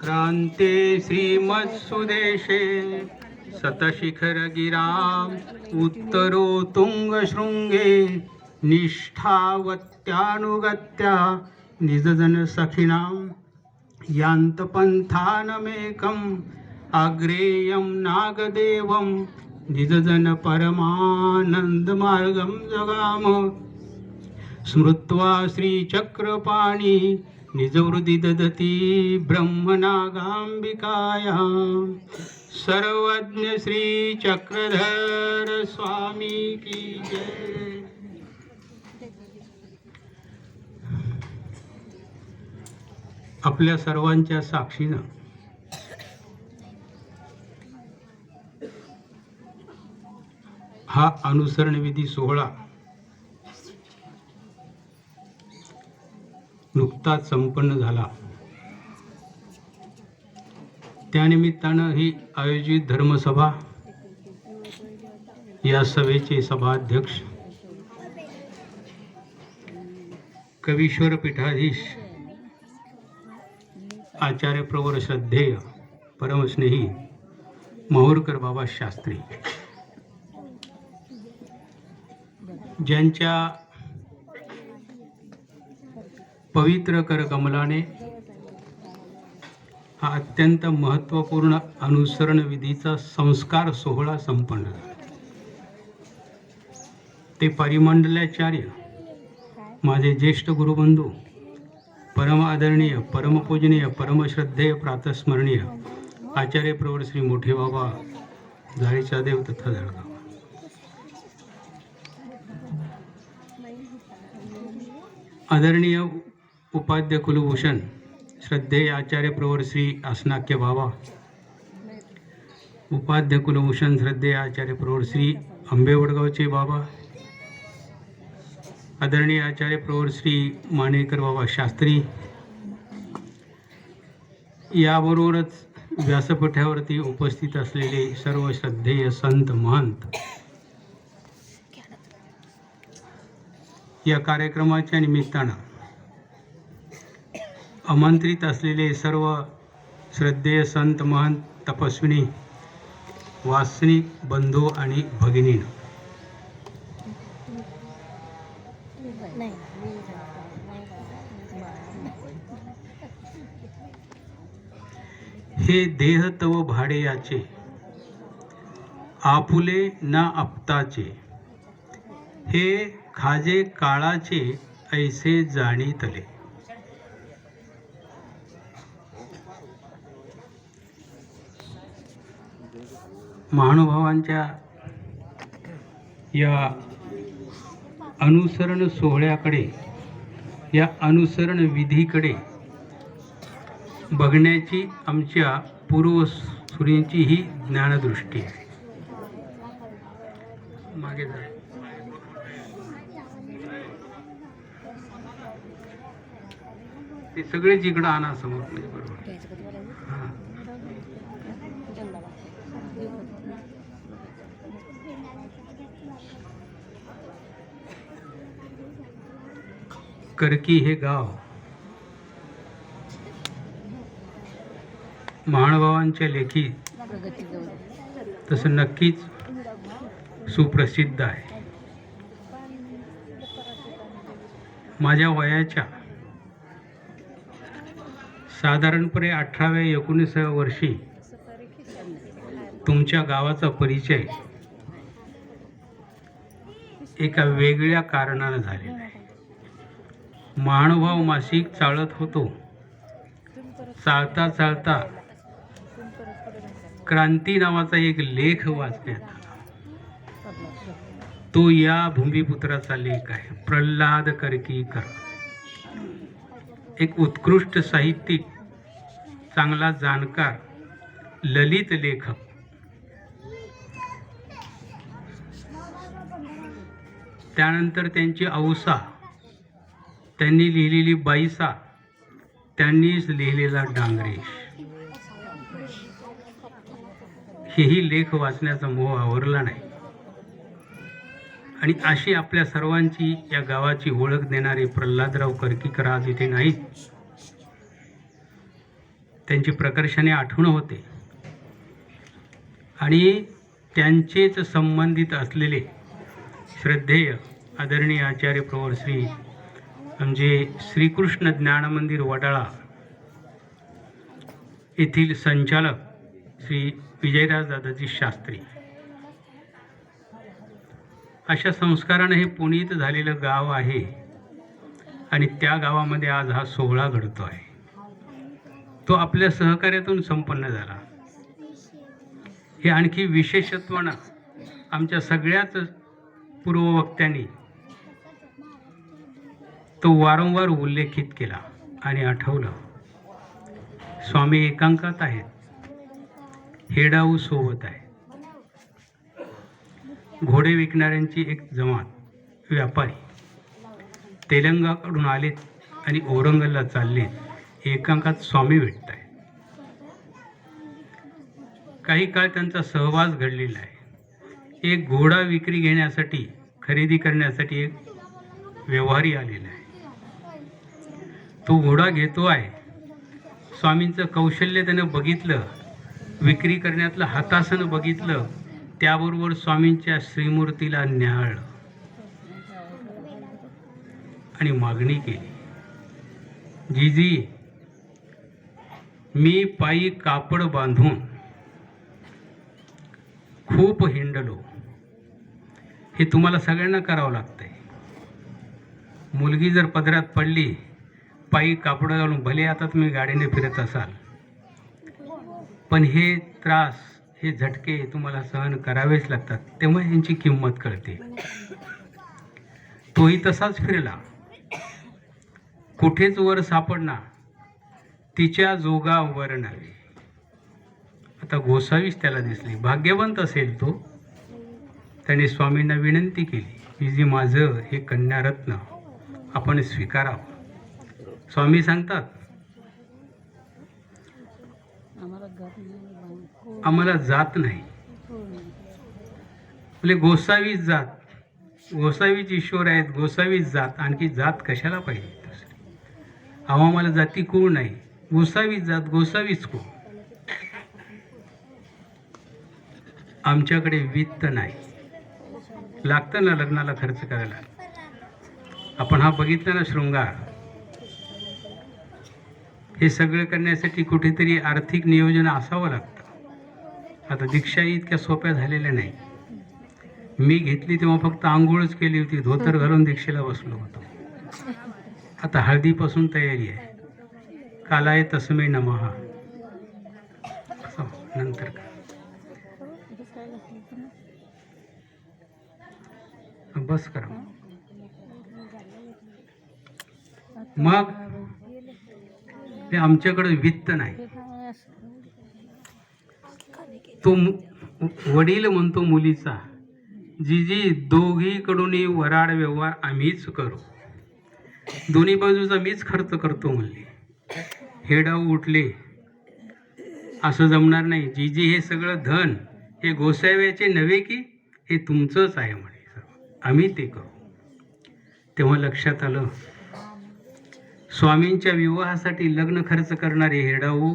क्रान्ते श्रीमत्सुदेशे सतशिखरगिराम् उत्तरोत्तुङ्गशृङ्गे निष्ठावत्यानुगत्या निजजनसखिनां यान्तपन्थानमेकम् अग्रेयं नागदेवं निजजनपरमानन्दमार्गं जगाम। स्मृत्वा श्रीचक्रपाणि निजवृदि ददति ब्रह्मनागाम्बिकाया। सर्वज्ञ श्रीचक्रधर स्वामी की जय। आपल्या सर्वांच्या साक्षीनं. हा अनुसरण विधी सोहळा नुकताच संपन्न झाला. त्यानिमित्तानं ही आयोजित धर्मसभा या सभेचे सभाध्यक्ष कवीश्वर पीठाधीश आचार्य प्रवर श्रद्धेय परमस्नेही माहूरकर बाबा शास्त्री. ज्यांच्या पवित्र कर कमलाने हा अत्यंत महत्त्वपूर्ण अनुसरण विधीचा संस्कार सोहळा संपन्न झाला. ते परिमंडलाचार्य माझे ज्येष्ठ गुरुबंधू परम आदरणीय परमपूजनीय परमश्रद्धेय प्रातस्मरणीय आचार्य प्रवर श्री मोठे बाबा झाडीचा देव तथा जळगाव आदरणीय उपाध्य कुलभूषण श्रद्धेय आचार्य प्रवर श्री आसनाक्य बाबा उपाध्य कुलभूषण श्रद्धेय आचार्य प्रवर श्री आंबेवडगावचे बाबा आदरणीय आचार्य प्रवर श्री मानेकर बाबा शास्त्री याबरोबरच व्यासपीठावरती उपस्थित असलेले सर्व श्रद्धेय संत महंत या कार्यक्रमाच्या निमित्तानं आमंत्रित असलेले सर्व श्रद्धेय संत महंत तपस्विनी वासनिक बंधू आणि भगिनी हे देह तव भाडेयाचे आपुले ना आपताचे. हे खाजे काळाचे ऐसे जाणीतले. महानुभावांच्या या अनुसरण सोहळ्याकडे या अनुसरण विधीकडे बघण्याची आमच्या पूर्वसुरींची ही ज्ञानदृष्टी. आहे मागे जा. ते सगळे जिकडं आणा समोर म्हणजे बरोबर. हां. करकी हे गाव. महानुभावांच्या लेखी तसं नक्कीच सुप्रसिद्ध आहे. माझ्या वयाच्या साधारणपणे अठराव्या एकोणीसाव्या वर्षी तुमच्या गावाचा परिचय एका वेगळ्या कारणानं झालेला आहे. महानुभाव मासिक चालत होतो. चालता चालता क्रांती नावाचा एक लेख वाचण्यात आला. तो या भूमिपुत्राचा लेख आहे. प्रल्हाद करकीकर. एक उत्कृष्ट साहित्यिक चांगला जाणकार ललित लेखक. त्यानंतर त्यांची औसा त्यांनी लिहिलेली बाईसा त्यांनीच लिहिलेला डांगरेश. हेही लेख वाचण्याचा मोह आवरला नाही. आणि अशी आपल्या सर्वांची या गावाची ओळख देणारे प्रल्हादराव करकीकर आज इथे नाहीत. त्यांची प्रकर्षाने आठवण होते. आणि त्यांचेच संबंधित असलेले श्रद्धेय आदरणीय आचार्य प्रवर श्री म्हणजे श्रीकृष्ण ज्ञान मंदिर वडाळा येथील संचालक श्री विजयराज दादाजी शास्त्री. अशा संस्कारानं हे पुनीत झालेलं गाव आहे आणि त्या गावामध्ये आज हा सोहळा घडतो आहे तो आपल्या सहकार्यातून संपन्न झाला. हे आणखी विशेषत्वानं आमच्या सगळ्याच पूर्ववक्त्यांनी तो वारंवार उल्लेखित केला आणि आठवलं. स्वामी एकांकात आहेत. हेडाऊ सोबत आहे. घोडे विकणाऱ्यांची एक जमात व्यापारी. तेलंगाकडून आलेत आणि औरंगाला चाललेत. एकांकात स्वामी भेटत आहे काही काळ त्यांचा सहवास घडलेला आहे. एक घोडा विक्री घेण्यासाठी खरेदी करण्यासाठी एक व्यवहारी आलेला आहे. तो घोडा घेतो आहे. स्वामींचं कौशल्य त्यानं बघितलं. विक्री करण्यातलं हातासनं बघितलं त्याबरोबर स्वामींच्या श्रीमूर्तीला न्याहाळलं आणि मागणी केली. जीजी मी पायी कापड बांधून खूप हिंडलो. हे तुम्हाला सगळ्यांना करावं लागतंय. मुलगी जर पदरात पडली पायी कापड घालून भले आता तुम्ही गाडीने फिरत असाल. पण हे त्रास हे झटके तुम्हाला सहन करावेच लागतात तेव्हा यांची किंमत कळते. तोही तसाच फिरला. कुठेच वर सापडना तिच्या जोगा वर आता गोसावीच त्याला दिसली. भाग्यवंत असेल तो. त्याने स्वामींना विनंती केली की जी माझं हे कन्यारत्न आपण स्वीकारावं. स्वामी सांगतात आम्हाला जात नाही. म्हणजे गोसावीच जात. गोसावीच ईश्वर आहेत गोसावीच जात. आणखी जात कशाला पाहिजे? अहो आम्हाला जाती कोण नाही. गोसावीच जात गोसावीच कोण? आमच्याकडे वित्त नाही. लागतं ना लग्नाला खर्च करायला? आपण हा बघितला ना शृंगार. हे सगळं करण्यासाठी कुठेतरी आर्थिक नियोजन असावं लागतं. आता दीक्षा इतक्या सोप्या झालेल्या नाही. मी घेतली तेव्हा फक्त आंघोळच केली होती धोतर घालून दीक्षेला बसलो होतो. आता हळदीपासून तयारी आहे. कालाय तस्मै नमहा असं नंतर का? बस करा. मग? ते आमच्याकडे वित्त नाही. तो मु- वडील म्हणतो मुलीचा जिजी दोघीकडूनही वराड व्यवहार आम्हीच करू. दोन्ही बाजूचा मीच खर्च करतो म्हणले. हेडाऊ उठले. असं जमणार नाही. जीजी हे सगळं धन हे गोसाव्याचे नव्हे की हे तुमचंच आहे म्हणे. आम्ही ते करू. तेव्हा लक्षात आलं स्वामींच्या विवाहासाठी लग्न खर्च करणारे हेडाऊ